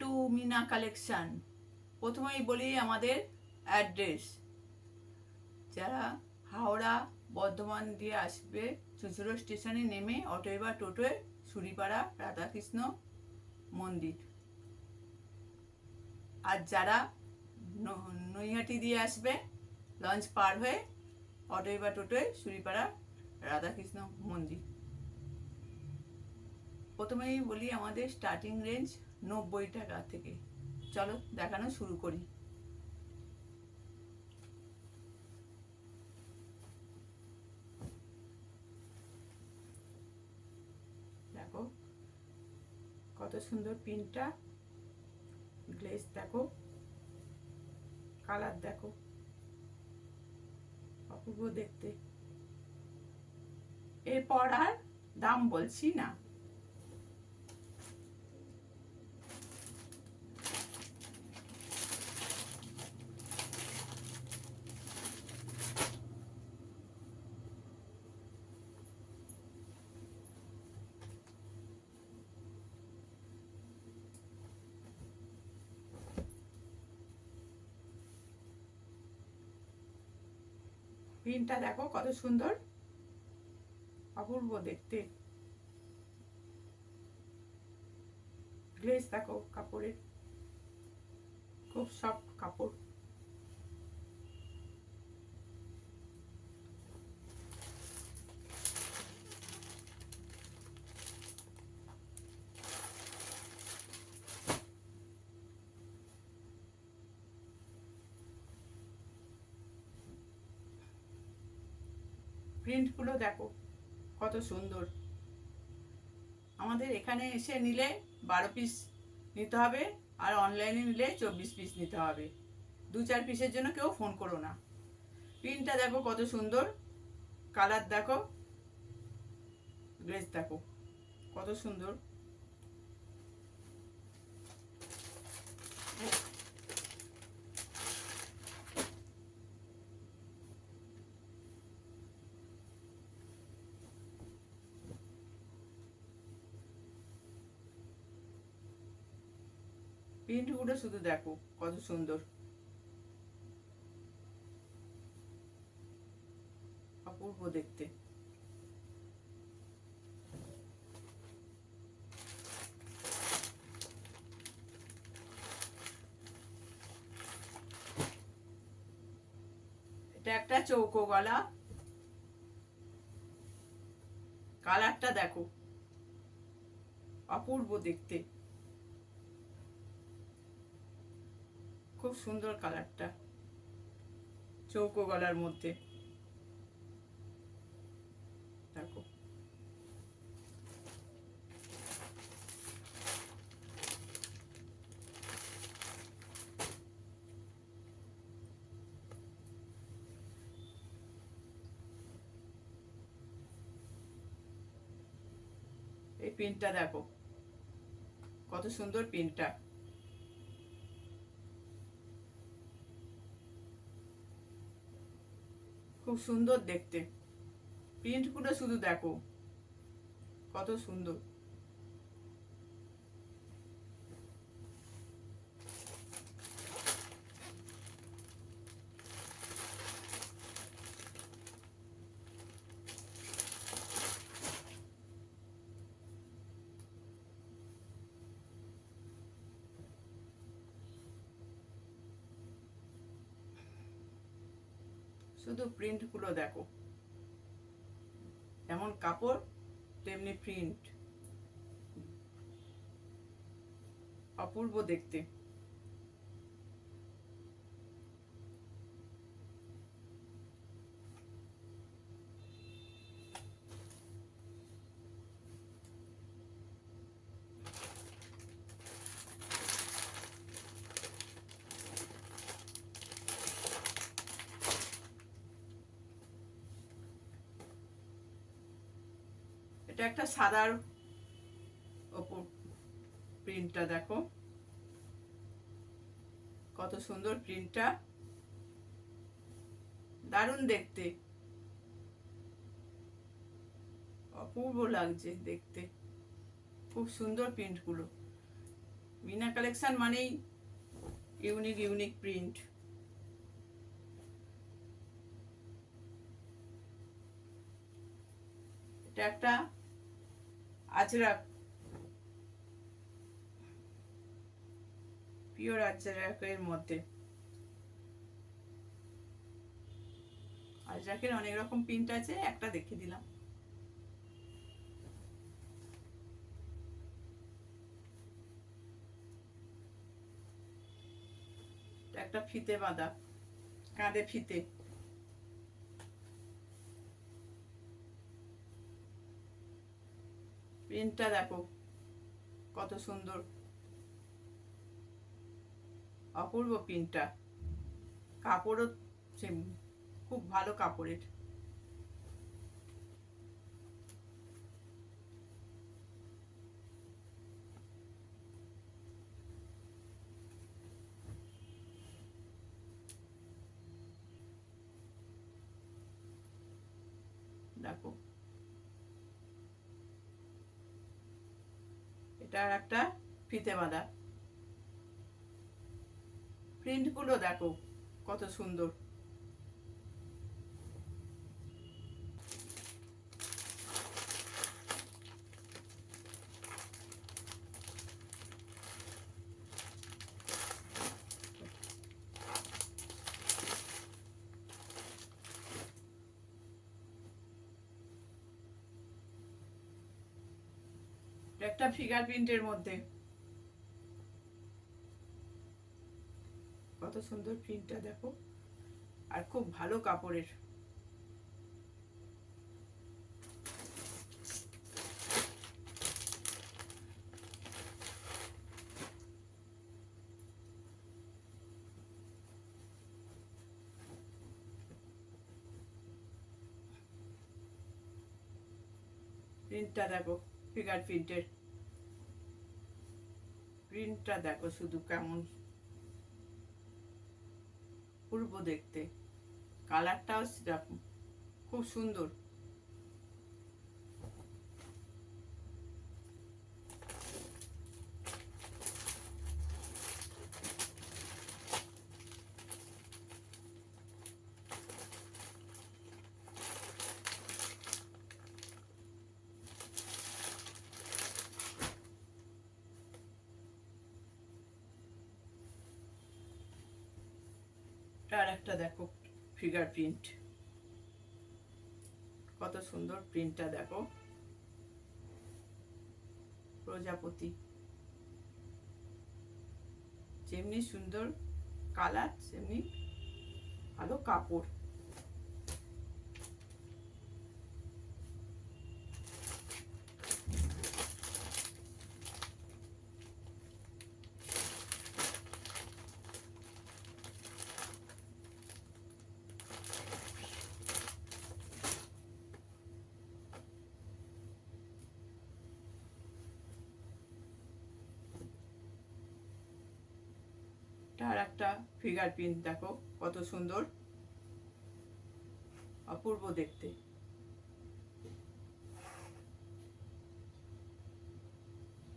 Two Mina collection প্রথমেই বলি আমাদের অ্যাড্রেস যারা হাওড়া, বর্ধমান দিয়ে আসবে, চুচুড়ো স্টেশনে নেমে অটোয় বা টোটোয় সুরিপাড়া, রাধাকৃষ্ণ মন্দির। আর যারা নৈহাটি দিয়ে আসবে, লঞ্চ পার হয়ে অটোয় বা টোটোয় সুরিপাড়া, রাধাকৃষ্ণ মন্দির। প্রথমেই বলি আমাদের স্টার্টিং রেঞ্জ নব্বই টাকা থেকে। চলো দেখানো শুরু করি। দেখো, কত সুন্দর পিনটা। গ্লেজ দেখো। কালার দেখো। অপূর্ব দেখতে। এরপর আর দাম বলছি না। প্রিন্টটা দেখো কত সুন্দর। অপূর্ব দেখতে। গ্লেজ দেখো কাপড়ের। খুব সফট কাপড়। প্রিন্টগুলো দেখো, কত সুন্দর। আমাদের এখানে এসে নিলে বারো পিস নিতে হবে আর অনলাইনে নিলে চব্বিশ পিস নিতে হবে। দু চার পিসের জন্য কেউ ফোন করো না। প্রিন্টটা দেখো কত সুন্দর কালার দেখো ড্রেস দেখো, কত সুন্দর। প্রিন্টগুলো শুধু দেখো কত সুন্দর। অপূর্ব দেখতে। একটা চৌকো গলা। কালারটা দেখো। অপূর্ব দেখতে। খুব সুন্দর কালারটা। চৌকো গলার মধ্যে। দেখো। এই পিনটা দেখো। কত সুন্দর পিনটা। খুব সুন্দর দেখতে। প্রিন্টগুলো শুধু দেখো। কত সুন্দর। শুধু প্রিন্টগুলো দেখো। যেমন কাপড় তেমনি প্রিন্ট অপূর্ব দেখতে। একটা সাদার ওপর প্রিন্টটা দেখো। কত সুন্দর প্রিন্টটা দারুণ দেখতে। অপূর্ব লাগছে দেখতে। খুব সুন্দর প্রিন্টগুলো মিনা কালেকশন মানেই ইউনিক ইউনিক প্রিন্ট এটা একটা আজরাক পিওর আজরাকের মধ্যে। আজরাকের অনেক রকম প্রিন্ট আছে, একটা দেখিয়ে দিলাম। একটা ফিতে বাঁধা, কাঁধে ফিতে। প্রিন্টটা দেখো কত সুন্দর। অপূর্ব প্রিন্টটা কাপড়ও খুব ভালো কাপড়ের দেখো। এটা একটা ফিতে বাঁধা। প্রিন্টগুলো দেখো কত সুন্দর। একটা ফিগার প্রিন্টের মধ্যে। কত সুন্দর প্রিন্টটা দেখো। আর খুব ভালো কাপড়ের। প্রিন্টটা দেখো ফিগার প্রিন্টের প্রিন্টটা দেখো শুধু কেমন। পূর্ব দেখতে। কালারটাও সেরকম। খুব সুন্দর। আর একটা দেখো ফিগার প্রিন্ট কত সুন্দর প্রিন্টটা দেখো। প্রজাপতি। যেমনি সুন্দর কালার সেমনি ভালো কাপড়। আর একটা ফিগার প্রিন্ট দেখো কত সুন্দর। অপূর্ব দেখতে।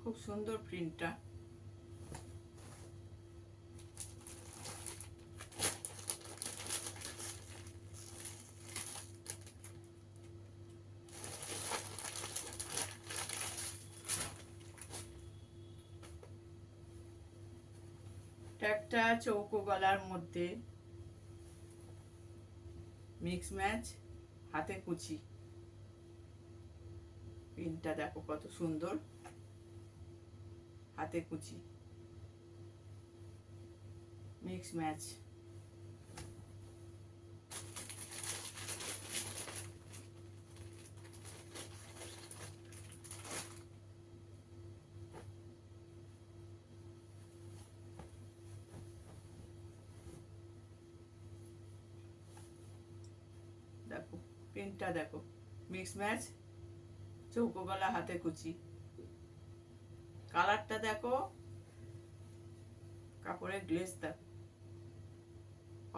খুব সুন্দর প্রিন্টটা একটা চৌকো গলার মধ্যে মিক্স ম্যাচ হাতে কুচি। পিনটা দেখো কত সুন্দর। হাতে কুচি। মিক্স ম্যাচ দেখো প্রিন্টটা দেখো। মিক্স ম্যাচ হাতে কুচি। কালারটা দেখো, কাপড়ের দেখো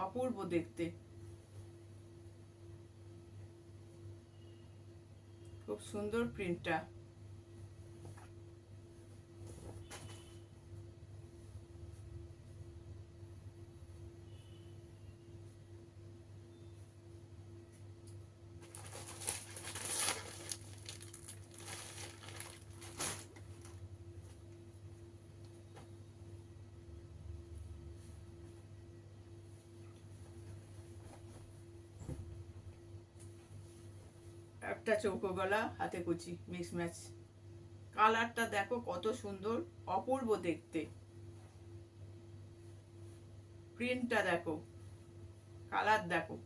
অপূর্ব দেখতে। খুব সুন্দর প্রিন্টটা একটা চৌকো গলা হাতে কুচি মিক্স ম্যাচ কালারটা দেখো কত সুন্দর, অপূর্ব দেখতে। প্রিন্টটা দেখো কালার দেখো।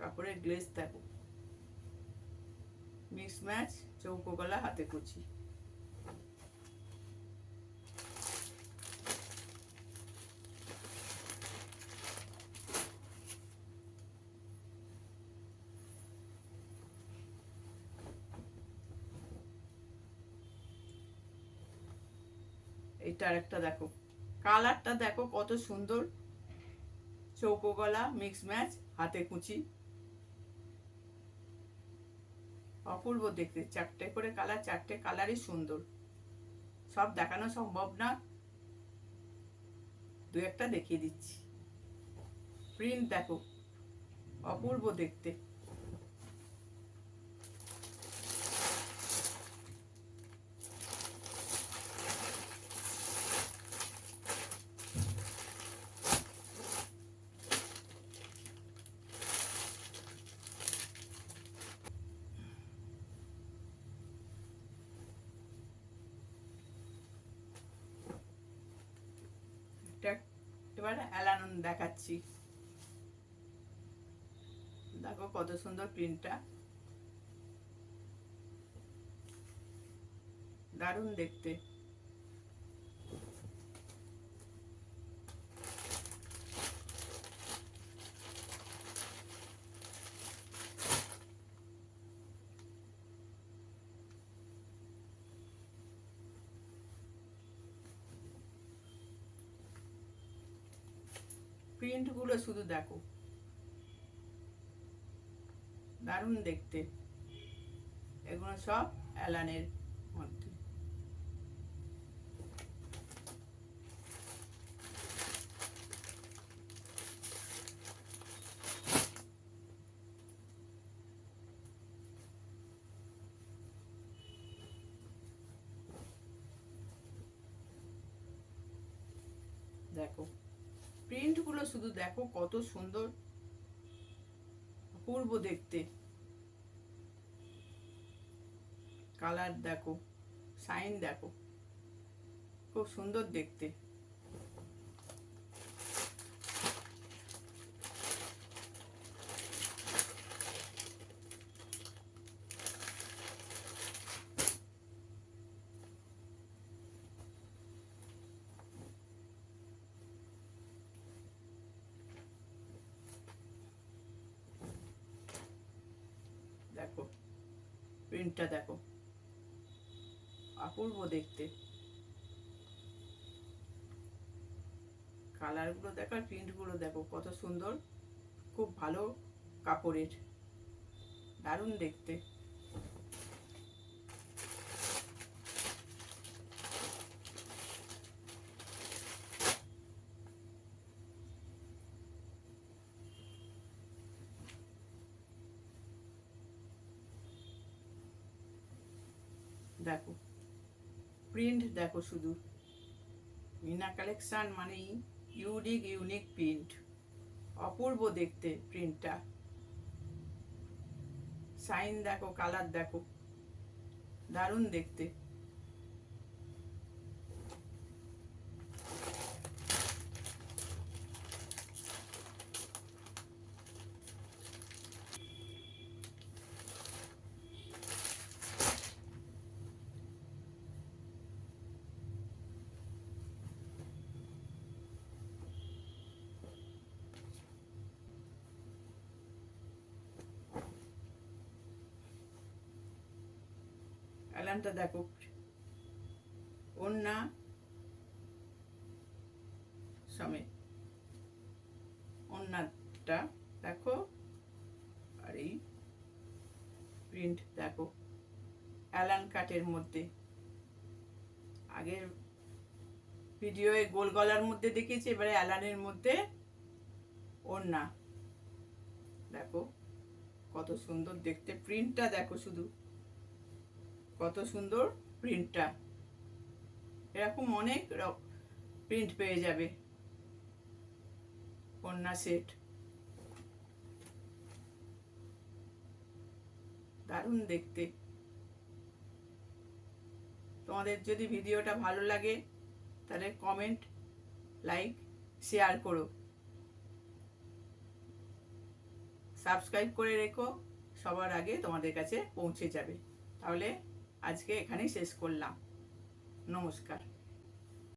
কাপড়ের গ্লেস দেখো। মিক্স ম্যাচ চৌকো গলা হাতে কুচি। এইটা একটা দেখো। কালারটা দেখো কত সুন্দর। চৌকো গলা মিক্স ম্যাচ হাতে কুচি। অপূর্ব দেখতে, চারটে করে কালার, চারটে কালারই সুন্দর। সব দেখানো সম্ভব না। দু একটা দেখিয়ে দিচ্ছি। প্রিন্ট দেখো, অপূর্ব দেখতে এটা এবার অ্যালান দেখাচ্ছি। দেখো কত সুন্দর প্রিন্টটা দারুণ দেখতে। প্রিন্টগুলো শুধু দেখো। দারুণ দেখতে। এগুলো সব অ্যালানের মধ্যে দেখো প্রিন্টগুলো শুধু দেখো কত সুন্দর অপূর্ব দেখতে। কালার দেখো সাইন দেখো খুব সুন্দর দেখতে দেখো প্রিন্টটা দেখো। অপূর্ব দেখতে। কালারগুলো দেখো আর প্রিন্টগুলো দেখো, কত সুন্দর। খুব ভালো কাপড়ের। দারুণ দেখতে। দেখো। প্রিন্ট দেখো শুধু। মিনা কালেকশান মানেই ইউনিক ইউনিক প্রিন্ট অপূর্ব দেখতে প্রিন্টটা সাইন দেখো কালার দেখো। দারুণ দেখতে। অ্যালানটা দেখো। ওন্না সমেত ওন্নাটা দেখো আর এই প্রিন্ট দেখো। অ্যালান কাটের মধ্যে। আগের ভিডিওয়ে গোল গলার মধ্যে দেখিয়েছি, এবারে অ্যালানের মধ্যে ওন্না দেখো কত সুন্দর দেখতে। প্রিন্টটা দেখো শুধু। কত সুন্দর প্রিন্টটা এরকম অনেক প্রিন্ট পেয়ে যাবে। কন্যা সেট দারুণ দেখতে। তোমাদের যদি ভিডিওটা ভালো লাগে, তাহলে কমেন্ট লাইক শেয়ার করো। সাবস্ক্রাইব করে রেখো, সবার আগে তোমাদের কাছে পৌঁছে যাবে। তাহলে আজকে এখানেই শেষ করলাম নমস্কার